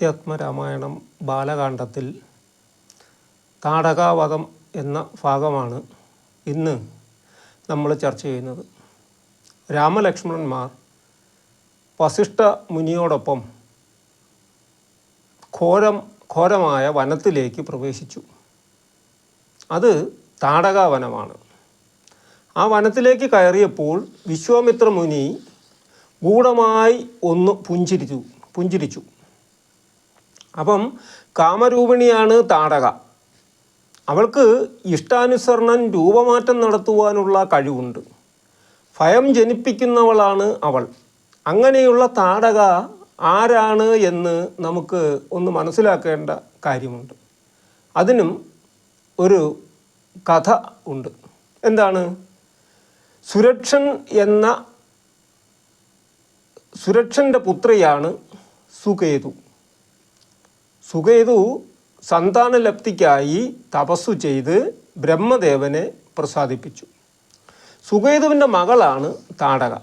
അധ്യാത്മരാമായണം ബാലകാണ്ഡത്തിൽ താടകാവകം എന്ന ഭാഗമാണ് ഇന്ന് നമ്മൾ ചർച്ച ചെയ്യുന്നത്. രാമലക്ഷ്മണന്മാർ വസിഷ്ഠ മുനിയോടൊപ്പം ഘോരം ഘോരമായ വനത്തിലേക്ക് പ്രവേശിച്ചു. അത് താടകാവനമാണ്. ആ വനത്തിലേക്ക് കയറിയപ്പോൾ വിശ്വാമിത്ര മുനി ഗൂഢമായി ഒന്ന് പുഞ്ചിരിച്ചു പുഞ്ചിരിച്ചു. അപ്പം കാമരൂപിണിയാണ് താടക. അവൾക്ക് ഇഷ്ടാനുസരണം രൂപമാറ്റം നടത്തുവാനുള്ള കഴിവുണ്ട്. ഭയം ജനിപ്പിക്കുന്നവളാണ് അവൾ. അങ്ങനെയുള്ള താടക ആരാണ് എന്ന് നമുക്ക് ഒന്ന് മനസ്സിലാക്കേണ്ട കാര്യമുണ്ട്. അതിനും ഒരു കഥ ഉണ്ട്. എന്താണ്? സുരക്ഷൻ എന്ന സുരക്ഷന്റെ പുത്രിയാണ് സുകേതു. സുകേതു സന്താനലബ്ധിക്കായി തപസ്സു ചെയ്ത് ബ്രഹ്മദേവനെ പ്രസാദിപ്പിച്ചു. സുകേതുവിന്റെ മകളാണ് താടക.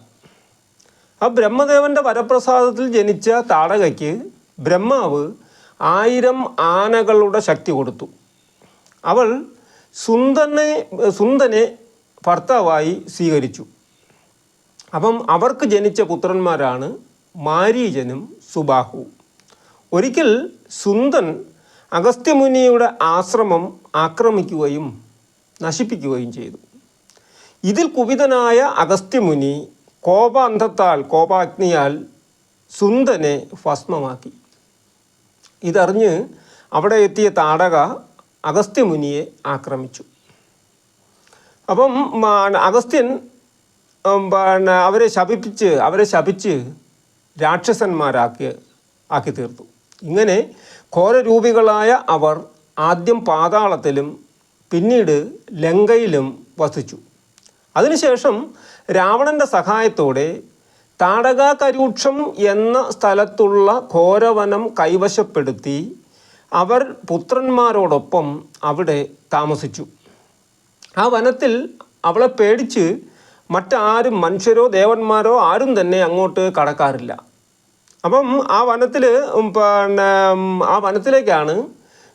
ആ ബ്രഹ്മദേവന്റെ വരപ്രസാദത്തിൽ ജനിച്ച താടകയ്ക്ക് ബ്രഹ്മാവ് ആയിരം ആനകളുടെ ശക്തി കൊടുത്തു. അവൾ സുന്ദനെ സുന്ദനെ ഭർത്താവായി സ്വീകരിച്ചു. അപ്പം അവർക്ക് ജനിച്ച പുത്രന്മാരാണ് മാരീജനും സുബാഹുവും. ഒരിക്കൽ സുന്ദൻ അഗസ്ത്യമുനിയുടെ ആശ്രമം ആക്രമിക്കുകയും നശിപ്പിക്കുകയും ചെയ്തു. ഇതിൽ കുപിതനായ അഗസ്ത്യമുനി കോപാന്ധത്താൽ കോപാഗ്നിയാൽ സുന്ദനെ ഭസ്മമാക്കി. ഇതറിഞ്ഞ് അവിടെ എത്തിയ താടക അഗസ്ത്യമുനിയെ ആക്രമിച്ചു. അപ്പം അഗസ്ത്യൻ പിന്നെ അവരെ ശപിപ്പിച്ച് അവരെ ശപിച്ച് രാക്ഷസന്മാരാക്കി ആക്കി തീർത്തു. ഇങ്ങനെ ഘോരരൂപികളായ അവർ ആദ്യം പാതാളത്തിലും പിന്നീട് ലങ്കയിലും വസിച്ചു. അതിനുശേഷം രാവണന്റെ സഹായത്തോടെ താടകാകരൂക്ഷം എന്ന സ്ഥലത്തുള്ള ഘോരവനം കൈവശപ്പെടുത്തി അവർ പുത്രന്മാരോടൊപ്പം അവിടെ താമസിച്ചു. ആ വനത്തിൽ അവളെ പേടിച്ച് മറ്റാരും മനുഷ്യരോ ദേവന്മാരോ ആരും തന്നെ അങ്ങോട്ട് കടക്കാറില്ല. അപ്പം ആ വനത്തിൽ പിന്നെ ആ വനത്തിലേക്കാണ്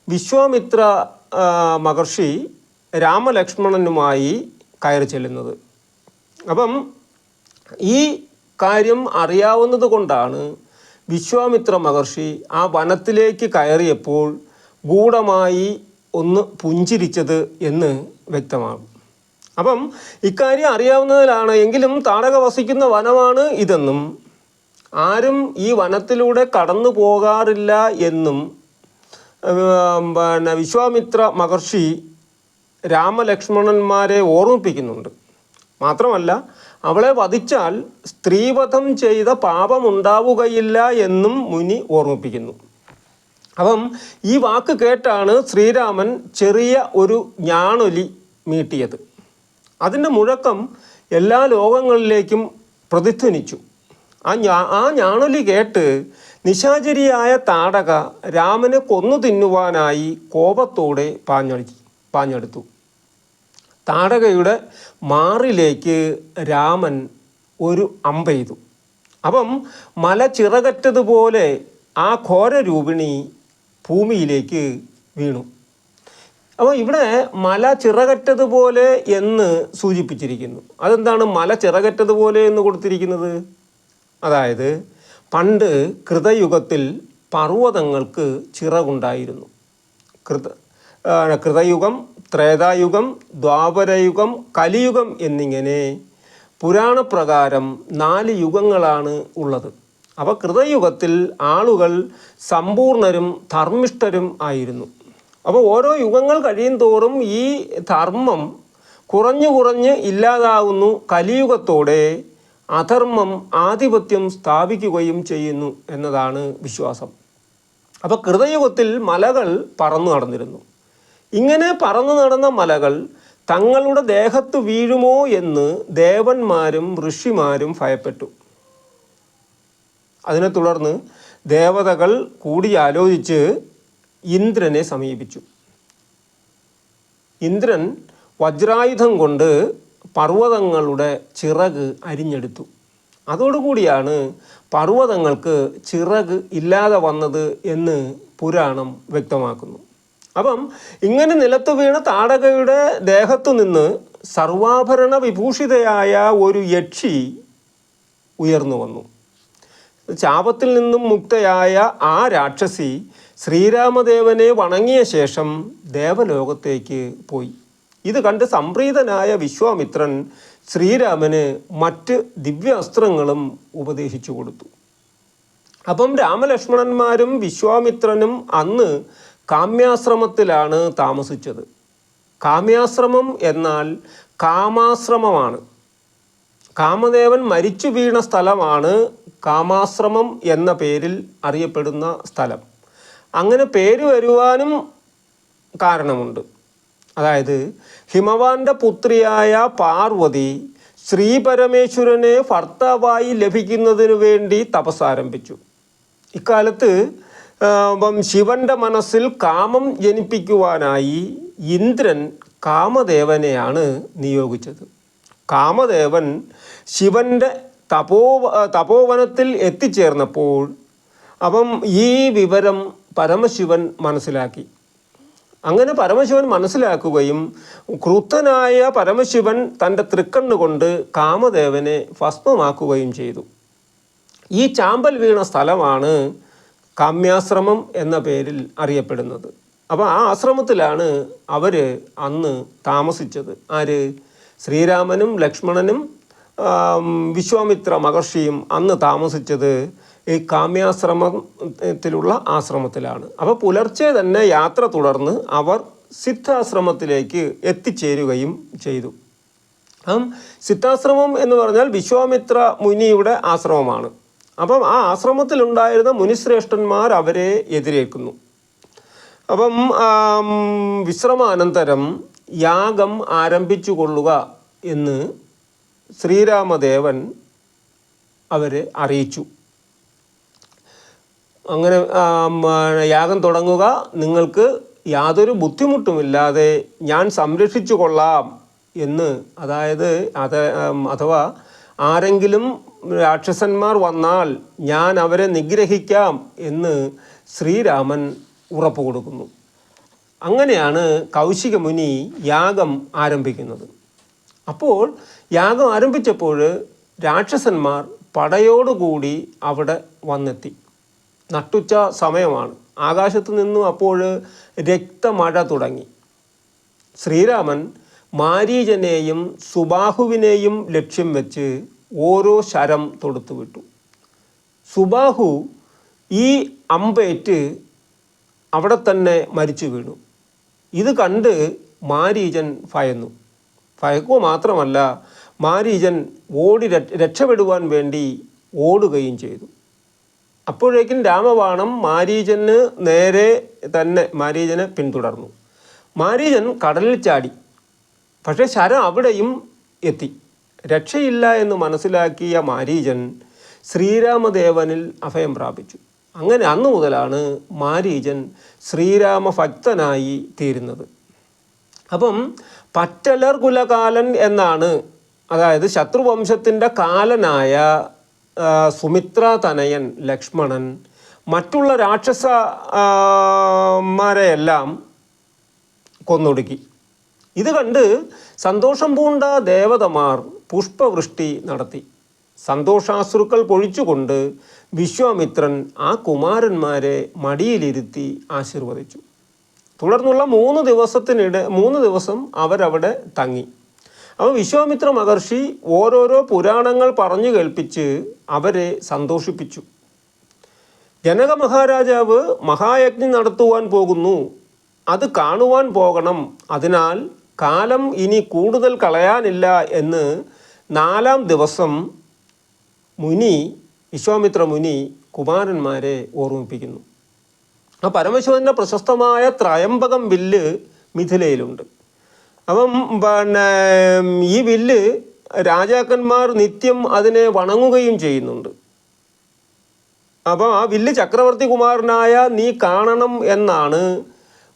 വിശ്വാമിത്ര മഹർഷി രാമലക്ഷ്മണനുമായി കയറി ചെല്ലുന്നത്. അപ്പം ഈ കാര്യം അറിയാവുന്നത് കൊണ്ടാണ് വിശ്വാമിത്ര മഹർഷി ആ വനത്തിലേക്ക് കയറിയപ്പോൾ ഗൂഢമായി ഒന്ന് പുഞ്ചിരിച്ചത് എന്ന് വ്യക്തമാകും. അപ്പം ഇക്കാര്യം അറിയാവുന്നതിലാണ് എങ്കിലും താടക വസിക്കുന്ന വനമാണ് ഇതെന്നും ആരും ഈ വനത്തിലൂടെ കടന്നു പോകാറില്ല എന്നും പിന്നെ വിശ്വാമിത്ര മഹർഷി രാമലക്ഷ്മണന്മാരെ ഓർമ്മിപ്പിക്കുന്നുണ്ട്. മാത്രമല്ല അവളെ വധിച്ചാൽ സ്ത്രീവധം ചെയ്ത പാപമുണ്ടാവുകയില്ല എന്നും മുനി ഓർമ്മിപ്പിക്കുന്നു. അപ്പം ഈ വാക്ക് കേട്ടാണ് ശ്രീരാമൻ ചെറിയ ഒരു ഞാണൊലി മീട്ടിയത്. അതിന്റെ മുഴക്കം എല്ലാ ലോകങ്ങളിലേക്കും പ്രതിധ്വനിച്ചു. ആ ഞാ ആ ഞാണൊലി കേട്ട് നിശാചരിയായ താടക രാമനെ കൊന്നു തിന്നുവാനായി കോപത്തോടെ പാഞ്ഞടി പാഞ്ഞെടുത്തു. താടകയുടെ മാറിലേക്ക് രാമൻ ഒരു അമ്പെയ്തു അപ്പം മല ചിറകറ്റതുപോലെ ആ ഘോരരൂപിണി ഭൂമിയിലേക്ക് വീണു. അപ്പോൾ ഇവിടെ മല ചിറകറ്റതുപോലെ എന്ന് സൂചിപ്പിച്ചിരിക്കുന്നു. അതെന്താണ് മല ചിറകറ്റതുപോലെ എന്ന് കൊടുത്തിരിക്കുന്നത്? അതായത് പണ്ട് കൃതയുഗത്തിൽ പർവതങ്ങൾക്ക് ചിറകുണ്ടായിരുന്നു. കൃത കൃതയുഗം ത്രേതായുഗം ദ്വാപരയുഗം കലിയുഗം എന്നിങ്ങനെ പുരാണപ്രകാരം നാല് യുഗങ്ങളാണ് ഉള്ളത്. അപ്പോൾ കൃതയുഗത്തിൽ ആളുകൾ സമ്പൂർണരും ധർമ്മിഷ്ഠരും ആയിരുന്നു. അപ്പോൾ ഓരോ യുഗങ്ങൾ കഴിയും തോറും ഈ ധർമ്മം കുറഞ്ഞു കുറഞ്ഞ് ഇല്ലാതാവുന്നു കലിയുഗത്തോടെ അധർമ്മം ആധിപത്യം സ്ഥാപിക്കുകയും ചെയ്യുന്നു എന്നതാണ് വിശ്വാസം. അപ്പോൾ കൃതയുഗത്തിൽ മലകൾ പറന്നു നടന്നിരുന്നു. ഇങ്ങനെ പറന്നു നടന്ന മലകൾ തങ്ങളുടെ ദേഹത്ത് വീഴുമോ എന്ന് ദേവന്മാരും ഋഷിമാരും ഭയപ്പെട്ടു. അതിനെ തുടർന്ന് ദേവതകൾ കൂടിയാലോചിച്ച് ഇന്ദ്രനെ സമീപിച്ചു. ഇന്ദ്രൻ വജ്രായുധം കൊണ്ട് പർവതങ്ങളുടെ ചിറക് അരിഞ്ഞെടുത്തു. അതോടുകൂടിയാണ് പർവതങ്ങൾക്ക് ചിറക് ഇല്ലാതെ വന്നത് എന്ന് പുരാണം വ്യക്തമാക്കുന്നു. അപ്പം ഇങ്ങനെ നിലത്ത് വീണ താടകയുടെ ദേഹത്തു നിന്ന് സർവാഭരണ വിഭൂഷിതയായ ഒരു യക്ഷി ഉയർന്നു വന്നു. ശാപത്തിൽ നിന്നും മുക്തയായ ആ രാക്ഷസി ശ്രീരാമദേവനെ വണങ്ങിയ ശേഷം ദേവലോകത്തേക്ക് പോയി. ഇത് കണ്ട് സംപ്രീതനായ വിശ്വാമിത്രൻ ശ്രീരാമന് മറ്റ് ദിവ്യാസ്ത്രങ്ങളും ഉപദേശിച്ചു കൊടുത്തു. അപ്പം രാമലക്ഷ്മണന്മാരും വിശ്വാമിത്രനും അന്ന് കാമ്യാശ്രമത്തിലാണ് താമസിച്ചത്. കാമ്യാശ്രമം എന്നാൽ കാമാശ്രമമാണ്. കാമദേവൻ മരിച്ചു വീണ സ്ഥലമാണ് കാമാശ്രമം എന്ന പേരിൽ അറിയപ്പെടുന്ന സ്ഥലം. അങ്ങനെ പേര് വരുവാനും കാരണമുണ്ട്. അതായത് ഹിമവാന്റെ പുത്രിയായ പാർവതി ശ്രീ പരമേശ്വരനെ ഭർത്താവായി ലഭിക്കുന്നതിനു വേണ്ടി തപസ്സാരംഭിച്ചു. ഇക്കാലത്ത് ആ, അപ്പം ശിവന്റെ മനസ്സിൽ കാമം ജനിപ്പിക്കുവാനായി ഇന്ദ്രൻ കാമദേവനെയാണ് നിയോഗിച്ചത്. കാമദേവൻ ശിവന്റെ തപോ തപോവനത്തിൽ എത്തിച്ചേർന്നപ്പോൾ അപ്പം ഈ വിവരം പരമശിവൻ മനസ്സിലാക്കി. അങ്ങനെ പരമശിവൻ മനസ്സിലാക്കുകയും ക്രുദ്ധനായ പരമശിവൻ തന്റെ തൃക്കണ്ണുകൊണ്ട് കാമദേവനെ ഭസ്മമാക്കുകയും ചെയ്തു. ഈ ചാമ്പൽ വീണ സ്ഥലമാണ് കാമ്യാശ്രമം എന്ന പേരിൽ അറിയപ്പെടുന്നത്. അപ്പോൾ ആ ആശ്രമത്തിലാണ് അവർ അന്ന് താമസിച്ചത്. ആര്? ശ്രീരാമനും ലക്ഷ്മണനും വിശ്വാമിത്ര മഹർഷിയും അന്ന് താമസിച്ചത് ഈ കാമ്യാശ്രമത്തിലുള്ള ആശ്രമത്തിലാണ്. അപ്പോൾ പുലർച്ചെ തന്നെ യാത്ര തുടർന്ന് അവർ സിദ്ധാശ്രമത്തിലേക്ക് എത്തിച്ചേരുകയും ചെയ്തു. അപ്പം സിദ്ധാശ്രമം എന്ന് പറഞ്ഞാൽ വിശ്വാമിത്ര മുനിയുടെ ആശ്രമമാണ്. അപ്പം ആ ആശ്രമത്തിലുണ്ടായിരുന്ന മുനിശ്രേഷ്ഠന്മാർ അവരെ എതിരേൽക്കുന്നു. അപ്പം വിശ്രമാനന്തരം യാഗം ആരംഭിച്ചു കൊള്ളുക എന്ന് ശ്രീരാമദേവൻ അവരെ അറിയിച്ചു. അങ്ങനെ യാഗം തുടങ്ങുക. നിങ്ങൾക്ക് യാതൊരു ബുദ്ധിമുട്ടുമില്ലാതെ ഞാൻ സംരക്ഷിച്ചു കൊള്ളാം എന്ന് അതായത് അത് അഥവാ ആരെങ്കിലും രാക്ഷസന്മാർ വന്നാൽ ഞാൻ അവരെ നിഗ്രഹിക്കാം എന്ന് ശ്രീരാമൻ ഉറപ്പ് കൊടുക്കുന്നു. അങ്ങനെയാണ് കൗശിക മുനി യാഗം ആരംഭിക്കുന്നത്. അപ്പോൾ യാഗം ആരംഭിച്ചപ്പോൾ രാക്ഷസന്മാർ പടയോടുകൂടി അവിടെ വന്നെത്തി. നട്ടുച്ച സമയമാണ്. ആകാശത്ത് നിന്നും അപ്പോൾ രക്തമഴ തുടങ്ങി. ശ്രീരാമൻ മാരീചനെയും സുബാഹുവിനെയും ലക്ഷ്യം വെച്ച് ഓരോ ശരം തൊടുത്തു വിട്ടു. സുബാഹു ഈ അമ്പേറ്റ് അവിടെ തന്നെ മരിച്ചു വീണു. ഇത് കണ്ട് മാരീചൻ ഭയന്നു. ഭയക്കുക മാത്രമല്ല മാരീചൻ ഓടി രക്ഷ- രക്ഷപ്പെടുവാൻ വേണ്ടി ഓടുകയും ചെയ്തു. അപ്പോഴേക്കും രാമബാണം മാരീചന് നേരെ തന്നെ മാരീചനെ പിന്തുടർന്നു. മാരീചൻ കടലിൽ ചാടി. പക്ഷേ ശരം അവിടെയും എത്തി. രക്ഷയില്ല എന്ന് മനസ്സിലാക്കിയ മാരീചൻ ശ്രീരാമദേവനിൽ അഭയം പ്രാപിച്ചു. അങ്ങനെ അന്നു മുതലാണ് മാരീചൻ ശ്രീരാമഭക്തനായി തീരുന്നത്. അപ്പം പറ്റലർ കുലകാലൻ എന്നാണ് അതായത് ശത്രുവംശത്തിന്റെ കാലനായ സുമിത്ര തനയൻ ലക്ഷ്മണൻ മറ്റുള്ള രാക്ഷസമാരെയെല്ലാം മാരെയെല്ലാം കൊന്നൊടുക്കി. ഇത് കണ്ട് സന്തോഷം പൂണ്ട ദേവതമാർ പുഷ്പവൃഷ്ടി നടത്തി. സന്തോഷാശ്രുക്കൾ പൊഴിച്ചുകൊണ്ട് വിശ്വാമിത്രൻ ആ കുമാരന്മാരെ മടിയിലിരുത്തി ആശീർവദിച്ചു. തുടർന്നുള്ള മൂന്ന് ദിവസത്തിനിടെ മൂന്ന് ദിവസം അവരവിടെ തങ്ങി. അപ്പോൾ വിശ്വാമിത്ര മഹർഷി ഓരോരോ പുരാണങ്ങൾ പറഞ്ഞു കേൾപ്പിച്ച് അവരെ സന്തോഷിപ്പിച്ചു. ജനക മഹാരാജാവ് മഹായജ്ഞം നടത്തുവാൻ പോകുന്നു. അത് കാണുവാൻ പോകണം. അതിനാൽ കാലം ഇനി കൂടുതൽ കളയാനില്ല എന്ന് നാലാം ദിവസം മുനി വിശ്വാമിത്ര മുനി കുമാരന്മാരെ ഓർമ്മിപ്പിക്കുന്നു. ആ പരമശിവന്റെ പ്രശസ്തമായ ത്രയംബകം വില്ല് മിഥിലയിലുണ്ട്. അപ്പം പിന്നെ ഈ വില്ല് രാജാക്കന്മാർ നിത്യം അതിനെ വണങ്ങുകയും ചെയ്യുന്നുണ്ട്. അപ്പോൾ ആ വില്ല് ചക്രവർത്തി കുമാരനായ നീ കാണണം എന്നാണ്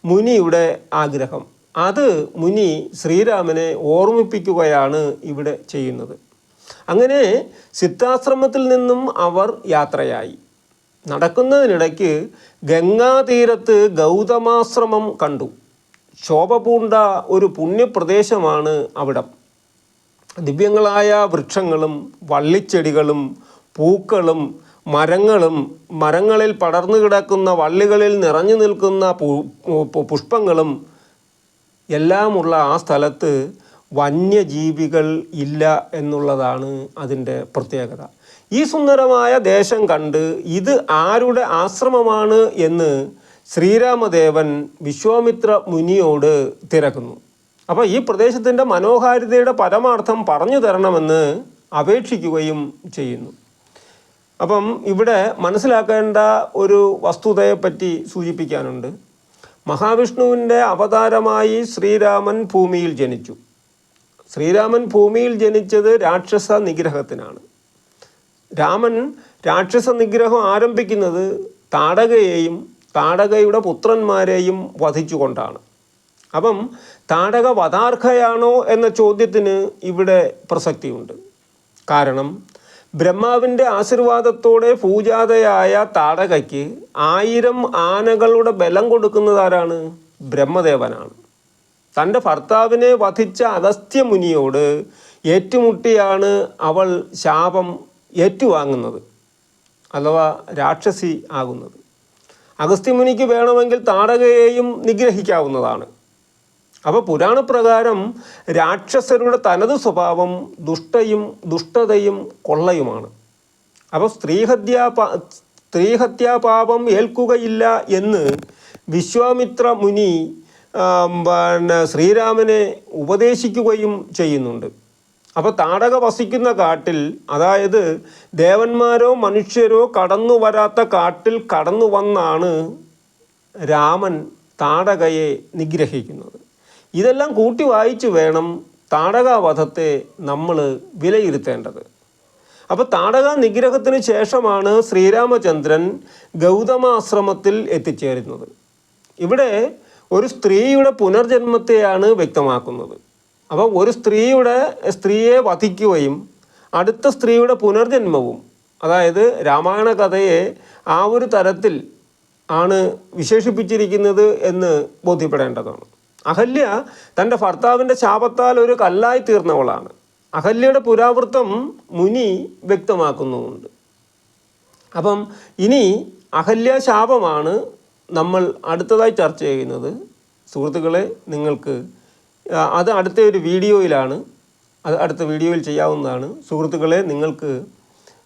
മുനിയുടെ ആഗ്രഹം. അത് മുനി ശ്രീരാമനെ ഓർമ്മിപ്പിക്കുകയാണ് ഇവിടെ ചെയ്യുന്നത്. അങ്ങനെ സിദ്ധാശ്രമത്തിൽ നിന്നും അവർ യാത്രയായി. നടക്കുന്നതിനിടയ്ക്ക് ഗംഗാതീരത്ത് ഗൗതമാശ്രമം കണ്ടു. ശോഭ പൂണ്ട ഒരു പുണ്യപ്രദേശമാണ് അവിടം. ദിവ്യങ്ങളായ വൃക്ഷങ്ങളും വള്ളിച്ചെടികളും പൂക്കളും മരങ്ങളും മരങ്ങളിൽ പടർന്നു കിടക്കുന്ന വള്ളികളിൽ നിറഞ്ഞു നിൽക്കുന്ന പുഷ്പങ്ങളും എല്ലാമുള്ള ആ സ്ഥലത്ത് വന്യജീവികൾ ഇല്ല എന്നുള്ളതാണ് അതിന്റെ പ്രത്യേകത. ഈ സുന്ദരമായ ദേശം കണ്ട് ഇത് ആരുടെ ആശ്രമമാണ് എന്ന് ശ്രീരാമദേവൻ വിശ്വാമിത്ര മുനിയോട് തിരക്കുന്നു. അപ്പോൾ ഈ പ്രദേശത്തിന്റെ മനോഹാരിതയുടെ പരമാർത്ഥം പറഞ്ഞു തരണമെന്ന് അപേക്ഷിക്കുകയും ചെയ്യുന്നു. അപ്പം ഇവിടെ മനസ്സിലാക്കേണ്ട ഒരു വസ്തുതയെപ്പറ്റി സൂചിപ്പിക്കാനുണ്ട്. മഹാവിഷ്ണുവിന്റെ അവതാരമായി ശ്രീരാമൻ ഭൂമിയിൽ ജനിച്ചു. ശ്രീരാമൻ ഭൂമിയിൽ ജനിച്ചത് രാക്ഷസ നിഗ്രഹത്തിനാണ്. രാമൻ രാക്ഷസ നിഗ്രഹം ആരംഭിക്കുന്നത് താടകയെയും താടകയുടെ പുത്രന്മാരെയും വധിച്ചുകൊണ്ടാണ്. അപ്പം താടക വധാർഹയാണോ എന്ന ചോദ്യത്തിന് ഇവിടെ പ്രസക്തിയുണ്ട്. കാരണം ബ്രഹ്മാവിന്റെ ആശീർവാദത്തോടെ പൂജാതയായ താടകയ്ക്ക് ആയിരം ആനകളുടെ ബലം കൊടുക്കുന്നതാരാണ് ബ്രഹ്മദേവനാണ്. തന്റെ ഭർത്താവിനെ വധിച്ച അഗസ്ത്യ മുനിയോട് ഏറ്റുമുട്ടിയാണ് അവൾ ശാപം ഏറ്റുവാങ്ങുന്നത്. അഥവാ രാക്ഷസി ആകുന്നത്. അഗസ്ത്യമുനിക്ക് വേണമെങ്കിൽ താടകയെയും നിഗ്രഹിക്കാവുന്നതാണ്. അപ്പോൾ പുരാണപ്രകാരം രാക്ഷസരുടെ തനത് സ്വഭാവം ദുഷ്ടയും ദുഷ്ടതയും കൊള്ളയുമാണ്. അപ്പോൾ സ്ത്രീഹത്യാപാ സ്ത്രീഹത്യാപാപം ഏൽക്കുകയില്ല എന്ന് വിശ്വാമിത്ര മുനി പിന്നെ ശ്രീരാമനെ ഉപദേശിക്കുകയും ചെയ്യുന്നുണ്ട്. അപ്പോൾ താടക വസിക്കുന്ന കാട്ടിൽ അതായത് ദേവന്മാരോ മനുഷ്യരോ കടന്നു വരാത്ത കാട്ടിൽ കടന്നു വന്നാണ് രാമൻ താടകയെ നിഗ്രഹിക്കുന്നത്. ഇതെല്ലാം കൂട്ടി വായിച്ചു വേണം താടകാവധത്തെ നമ്മൾ വിലയിരുത്തേണ്ടത്. അപ്പോൾ താടക നിഗ്രഹത്തിന് ശേഷമാണ് ശ്രീരാമചന്ദ്രൻ ഗൗതമാശ്രമത്തിൽ എത്തിച്ചേരുന്നത്. ഇവിടെ ഒരു സ്ത്രീയുടെ പുനർജന്മത്തെയാണ് വ്യക്തമാക്കുന്നത്. അപ്പോൾ ഒരു സ്ത്രീയുടെ സ്ത്രീയെ വധിക്കുകയും അടുത്ത സ്ത്രീയുടെ പുനർജന്മവും അതായത് രാമായണ കഥയെ ആ ഒരു തരത്തിൽ ആണ് വിശേഷിപ്പിച്ചിരിക്കുന്നത് എന്ന് ബോധ്യപ്പെടേണ്ടതാണ്. അഹല്യ തന്റെ ഭർത്താവിന്റെ ശാപത്താൽ ഒരു കല്ലായി തീർന്നവളാണ്. അഹല്യയുടെ പുരാവൃത്തം മുനി വ്യക്തമാക്കുന്നുമുണ്ട്. അപ്പം ഇനി അഹല്യ ശാപമാണ് നമ്മൾ അടുത്തതായി ചർച്ച ചെയ്യുന്നത്. സുഹൃത്തുക്കളെ നിങ്ങൾക്ക് അത് അടുത്ത ഒരു വീഡിയോയിലാണ്. അത് അടുത്ത വീഡിയോയിൽ ചെയ്യാവുന്നതാണ്. സുഹൃത്തുക്കളെ നിങ്ങൾക്ക്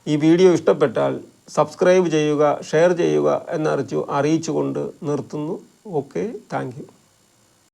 ഈ വീഡിയോ ഇഷ്ടപ്പെട്ടാൽ സബ്സ്ക്രൈബ് ചെയ്യുക ഷെയർ ചെയ്യുക എന്നറിച്ചു അറിയിച്ചുകൊണ്ട് നിർത്തുന്നു. Okay thank